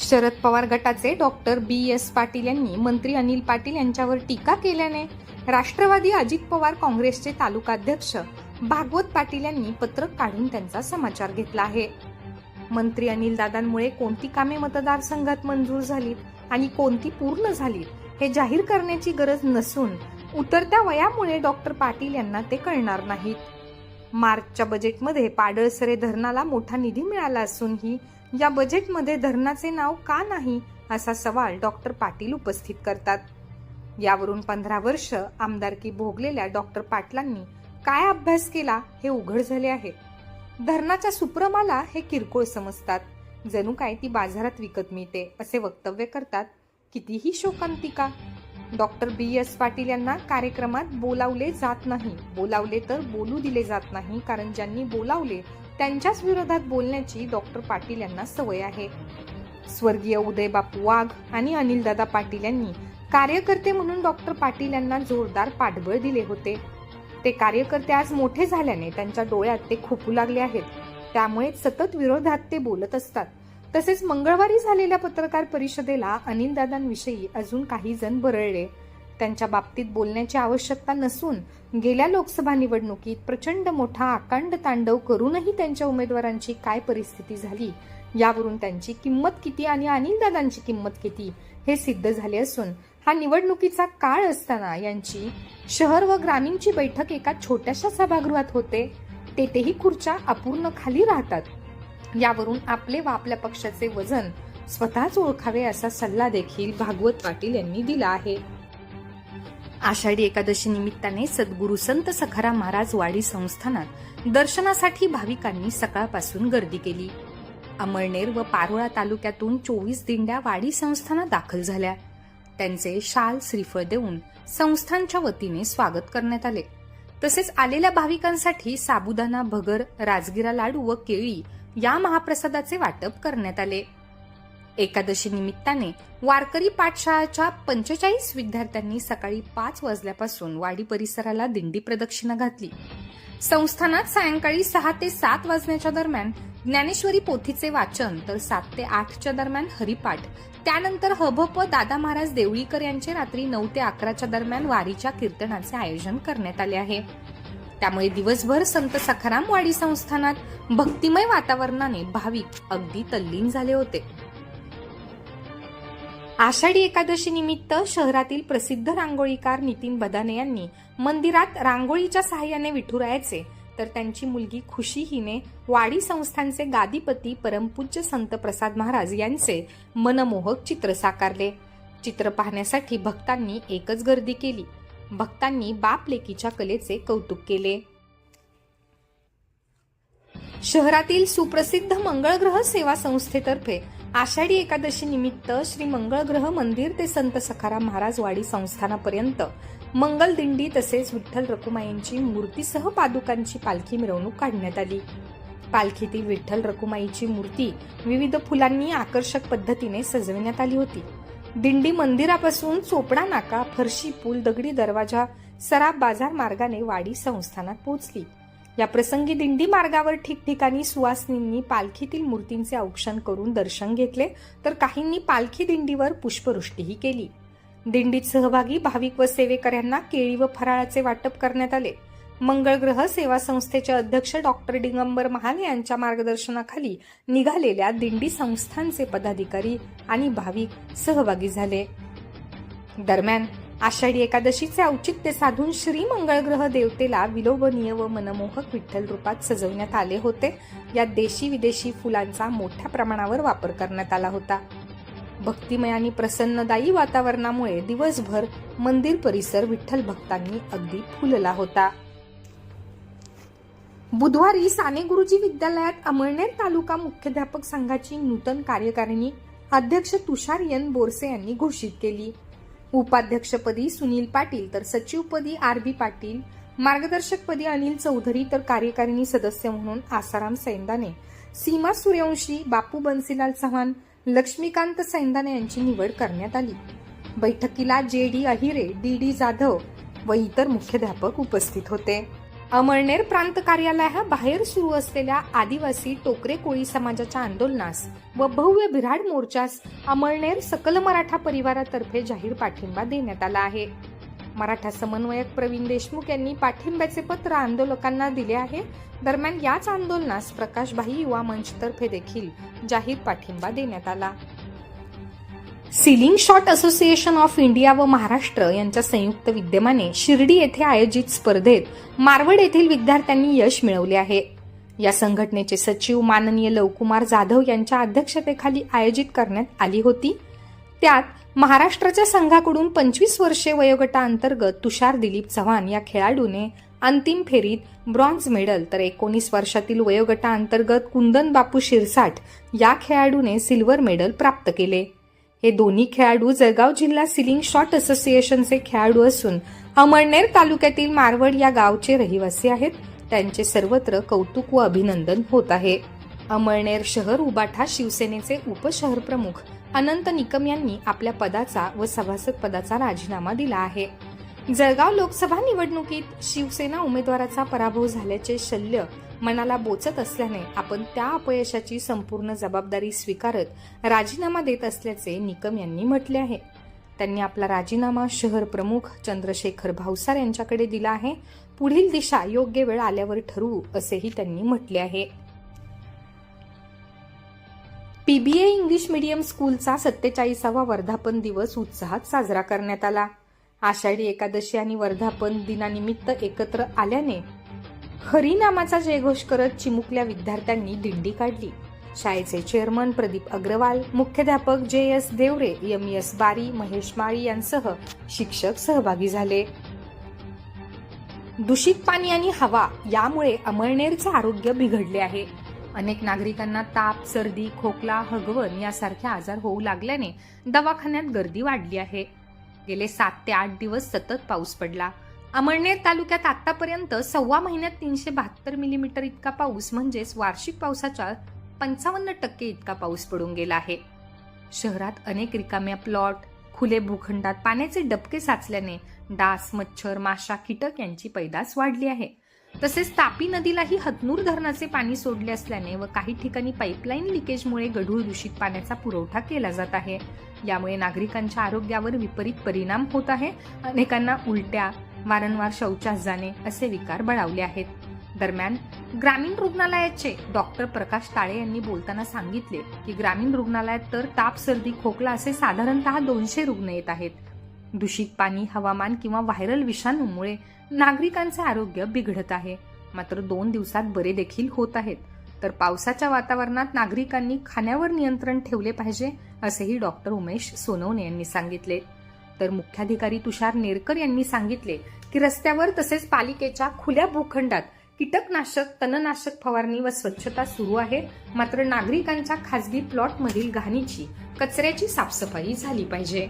शरद पवार गटाचे doctor B S Patil यांनी मंत्री अनिल पाटील यांच्यावर टीका केल्याने राष्ट्रवादी अजित पवार काँग्रेसचे तालुकाध्यक्ष भागवत पाटील यांनी पत्रक काढून त्यांचा समाचार घेतला आहे. मंत्री अनिल दादांमुळे कोणती कामे मतदारसंघात मंजूर झालीत आणि कोणती पूर्ण झालीत हे जाहीर करण्याची गरज नसून उतरत्या वयामुळे डॉक्टर पाटील यांना ते कळणार नाहीत. मार्चच्या बजेटमध्ये पाडळसरे धरणाला मोठा निधी मिळाला असूनही या बजेटमध्ये धरणाचे नाव का नाही असा सवाल डॉक्टर पाटील उपस्थित करतात. यावरून पंधरा वर्ष आमदारकी भोगलेल्या डॉक्टर पाटलांनी काय अभ्यास केला हे उघड झाले आहे. धरणाच्या सुप्रमाला हे किरकोळ समजतात. जणू काय ती बाजारात विकत मिळते असे वक्तव्य करतात. कितीही शोकांतिका. डॉक्टर बी एस पाटील यांना कार्यक्रमात बोलावले जात नाही. बोलावले तर बोलू दिले जात नाही कारण ज्यांनी बोलावले त्यांच्याच विरोधात बोलण्याची डॉक्टर पाटील यांना सवय आहे. स्वर्गीय उदयबापू वाघ आणि अनिलदादा पाटील यांनी कार्यकर्ते म्हणून डॉक्टर पाटील यांना जोरदार पाठबळ दिले होते. ते कार्यकर्ते आज मोठे झाल्याने त्यांच्या डोळ्यात ते खुपू लागले आहेत. त्यामुळे सतत विरोधात ते बोलत असतात. तसेच मंगळवारी झालेल्या पत्रकार परिषदेला अनिलदादांविषयी अजून काही जण बरळले. त्यांच्या बाबतीत बोलण्याची आवश्यकता नसून गेल्या लोकसभा निवडणुकीत प्रचंड मोठा आकांड तांडव करूनही त्यांच्या उमेदवारांची काय परिस्थिती झाली यावरून त्यांची किंमत किती आणि अनिलदादांची किंमत किती हे सिद्ध झाले असून हा निवडणुकीचा काळ असताना यांची शहर व ग्रामीणची बैठक एका छोट्याशा सभागृहात होते तेथेही खुर्च्या अपूर्ण खाली राहतात. यावरून आपले व आपल्या पक्षाचे वजन स्वतःच ओळखावे असा सल्ला देखील भागवत पाटील यांनी दिला आहे. आषाढी एकादशी निमित्ताने सद्गुरू संत सखाराम महाराज वाडी संस्थानात दर्शनासाठी भाविकांनी सकाळपासून गर्दी केली. अमळनेर व पारोळा तालुक्यातून चोवीस दिंड्या वाडी संस्थानात दाखल झाल्या. त्यांचे शाल श्रीफळ देऊन संस्थानच्या वतीने स्वागत करण्यात आले. तसेच आलेल्या भाविकांसाठी साबुदाणा भगर राजगिरा लाडू व केळी या महाप्रसादाचे वाटप करण्यात आले. एकादशी निमित्ताने वारकरी पाठशाळाच्या पंचेचाळीस विद्यार्थ्यांनी सकाळी पाच वाजल्यापासून वाडी परिसराला दिंडी प्रदक्षिणा घातली. संस्थानात सायंकाळी सहा ते सात वाजण्याच्या दरम्यान ज्ञानेश्वरी पोथीचे वाचन तर सात ते आठच्या दरम्यान हरिपाठ. त्यानंतर हभप दादा महाराज देवळीकर यांचे रात्री नऊ ते अकराच्या दरम्यान वारीच्या कीर्तनाचे आयोजन करण्यात आले आहे. त्यामुळे दिवसभर संत सखाराम वाडी संस्थानात भक्तिमय वातावरणाने भाविक अगदी तल्लीन झाले होते. आषाढी एकादशी निमित्त शहरातील प्रसिद्ध रांगोळीकार नितीन बदाने यांनी मंदिरात रांगोळीच्या सहाय्याने विठुरायाचे तर त्यांची मुलगी खुशी हिने वाडी संस्थांचे गादीपती परमपूज्य संत प्रसाद महाराज यांचे मनमोहक चित्र साकारले. चित्र पाहण्यासाठी भक्तांनी एकच गर्दी केली. भक्तांनी बाप लेकीच्या कलेचे कौतुक केले. शहरातील सुप्रसिद्ध मंगळग्रह सेवा संस्थेतर्फे आषाढी एकादशी निमित्त श्री मंगळग्रह मंदिर ते संत सखाराम महाराज वाडी संस्थानापर्यंत मंगल दिंडी तसेच विठ्ठल रकुमाईंची मूर्तीसह पादुकांची पालखी मिरवणूक काढण्यात आली. पालखीतील विठ्ठल रकुमाईची मूर्ती विविध फुलांनी आकर्षक पद्धतीने सजविण्यात आली होती. दिंडी मंदिरापासून चोपडा नाका फरशी पूल दगडी दरवाजा सराब बाजार मार्गाने वाडी संस्थानात पोहोचली. या प्रसंगी दिंडी मार्गावर ठिकठिकाणी सुवासिनींनी पालखीतील मूर्तींचे औक्षण करून दर्शन घेतले तर काहींनी पालखी दिंडीवर पुष्पवृष्टीही केली. दिंडीत सहभागी भाविक व सेवेकऱ्यांना केळी व फराळाचे वाटप करण्यात आले. मंगळग्रह सेवा संस्थेचे अध्यक्ष डॉक्टर डिगंबर महाले यांच्या मार्गदर्शनाखाली निघालेल्या दिंडी संस्थांचे पदाधिकारी आणि भाविक सहभागी झाले. दरम्यान आषाढी एकादशीचे औचित्य साधून श्री मंगळग्रह देवतेला विलोभनीय व मनमोहक विठ्ठल रूपात सजवण्यात आले होते. यात देशी विदेशी फुलांचा मोठ्या प्रमाणावर वापर करण्यात आला होता. भक्तिमय आणि प्रसन्नदायी वातावरणामुळे दिवसभर मंदिर परिसर विठ्ठल भक्तांनी अगदी फुलला होता. बुधवारी साने गुरुजी विद्यालयात अमळनेर तालुका मुख्याध्यापक संघाची नूतन कार्यकारिणी अध्यक्ष तुषार एन बोरसे यांनी घोषित केली. उपाध्यक्षपदी सुनील पाटील तर सचिवपदी आर बी पाटील मार्गदर्शकपदी अनिल चौधरी तर कार्यकारिणी सदस्य म्हणून आसाराम सैंदाने. सीमा सूर्यवंशी बापू बन्सीलाल चव्हाण लक्ष्मीकांत सैंदाने यांची निवड करण्यात आली. बैठकीला J D Ahire D D Jadhav व इतर मुख्याध्यापक उपस्थित होते. अमळनेर प्रांत कार्यालयाबाहेर सुरू असलेल्या आदिवासी टोकरे कोळी समाजाच्या आंदोलनास व भव्य बिराड मोर्चास अमळनेर सकल मराठा परिवारातर्फे जाहीर पाठिंबा देण्यात आला आहे. मराठा समन्वयक प्रवीण देशमुख यांनी पाठिंब्याचे पत्र आंदोलकांना दिले आहे. दरम्यान याच आंदोलनास प्रकाशभाई युवा मंचतर्फे देखील जाहीर पाठिंबा देण्यात आला. Ceiling shot association of India व महाराष्ट्र यांच्या संयुक्त विद्यमाने शिर्डी येथे आयोजित स्पर्धेत मारवड येथील विद्यार्थ्यांनी यश मिळवले आहे. या संघटनेचे सचिव माननीय लवकुमार जाधव यांच्या अध्यक्षतेखाली आयोजित करण्यात आली होती. त्यात महाराष्ट्राच्या संघाकडून पंचवीस वर्षे वयोगटाअंतर्गत तुषार दिलीप चव्हाण या खेळाडूने अंतिम फेरीत ब्रॉन्झ मेडल तर एकोणीस वर्षातील वयोगटाअंतर्गत कुंदन बापू शिरसाट या खेळाडूने सिल्वर मेडल प्राप्त केले. हे दोन्ही खेळाडू जळगाव जिल्हा सिलिंग शॉट असोसिएशनचे खेळाडू असून अमळनेर तालुक्यातील मारवड या गावचे रहिवासी आहेत. त्यांचे सर्वत्र कौतुक व अभिनंदन होत आहे. अमळनेर शहर उबाठा शिवसेनेचे उपशहर प्रमुख अनंत निकम यांनी आपल्या पदाचा व सभासद पदाचा राजीनामा दिला आहे. जळगाव लोकसभा निवडणुकीत शिवसेना उमेदवाराचा पराभव झाल्याचे शल्य मनाला बोचत असल्याने आपण त्या अपयशाची संपूर्ण जबाबदारी स्वीकारत राजीनामा देत असल्याचे निकम यांनी म्हटले आहे. त्यांनी आपला राजीनामा शहर प्रमुख चंद्रशेखर भावसार यांच्याकडे दिला आहे. पुढील दिशा योग्य वेळ आल्यावर ठरवू असेही त्यांनी म्हटले आहे. पीबीए इंग्लिश मीडियम स्कूलचा सत्तेचाळीसावा वर्धापन दिवस उत्साहात साजरा करण्यात आला. आषाढी एकादशी आणि वर्धापन दिनानिमित्त एकत्र आल्याने हरिनामाचा जयघोष करत चिमुकल्या विद्यार्थ्यांनी दिंडी काढली. शाळेचे चेअरमन प्रदीप अग्रवाल मुख्याध्यापक जे एस देवरे एम एस बारी महेश माळी यांसह शिक्षक सहभागी झाले. दूषित पाणी आणि हवा यामुळे अमळनेरचे आरोग्य बिघडले आहे. अनेक नागरिकांना ताप सर्दी खोकला हगवण यासारखे आजार होऊ लागल्याने दवाखान्यात गर्दी वाढली आहे. गेले सात ते आठ दिवस सतत पाऊस पडला. अमळनेर तालुक्यात आतापर्यंत सव्वा महिन्यात तीनशे बहात्तर मिलीमीटर इतका पाऊस म्हणजेच वार्षिक पावसाच्या पंचावन्न टक्के इतका पाऊस पडून गेला आहे. शहरात अनेक रिकाम्या प्लॉट खुले भूखंडात पाण्याचे डबके साचल्याने डास मच्छर माशा कीटक यांची पैदास वाढली आहे. तसेच तापी नदीलाही हतनूर धरणाचे पाणी सोडले असल्याने व काही ठिकाणी पाईपलाईन लिकेजमुळे गढूळ दूषित पाण्याचा पुरवठा केला जात आहे. यामुळे नागरिकांच्या आरोग्यावर विपरीत परिणाम होत आहे. अनेकांना उलट्या वारंवार शौचास जाणे असे विकार बळावले आहेत. दरम्यान ग्रामीण रुग्णालयाचे डॉक्टर प्रकाश ताळे यांनी बोलताना सांगितले की ग्रामीण रुग्णालयात तर ताप सर्दी खोकला असे साधारणतः दोनशे रुग्ण येत आहेत. दूषित पाणी हवामान किंवा व्हायरल विषाणूमुळे नागरिकांचे आरोग्य बिघडत आहे. मात्र दोन दिवसात बरे देखील होत आहेत. तर पावसाच्या वातावरणात नागरिकांनी खाण्यावर नियंत्रण ठेवले पाहिजे असेही डॉक्टर उमेश सोनवणे यांनी सांगितले. तर मुख्याधिकारी तुषार नेरकर यांनी सांगितले की रस्त्यावर तसेच पालिकेच्या खुल्या भूखंडात कीटकनाशक तणनाशक फवारणी व स्वच्छता सुरू आहे. मात्र नागरिकांच्या खासगी प्लॉटमधील घाणीची कचऱ्याची साफसफाई झाली पाहिजे.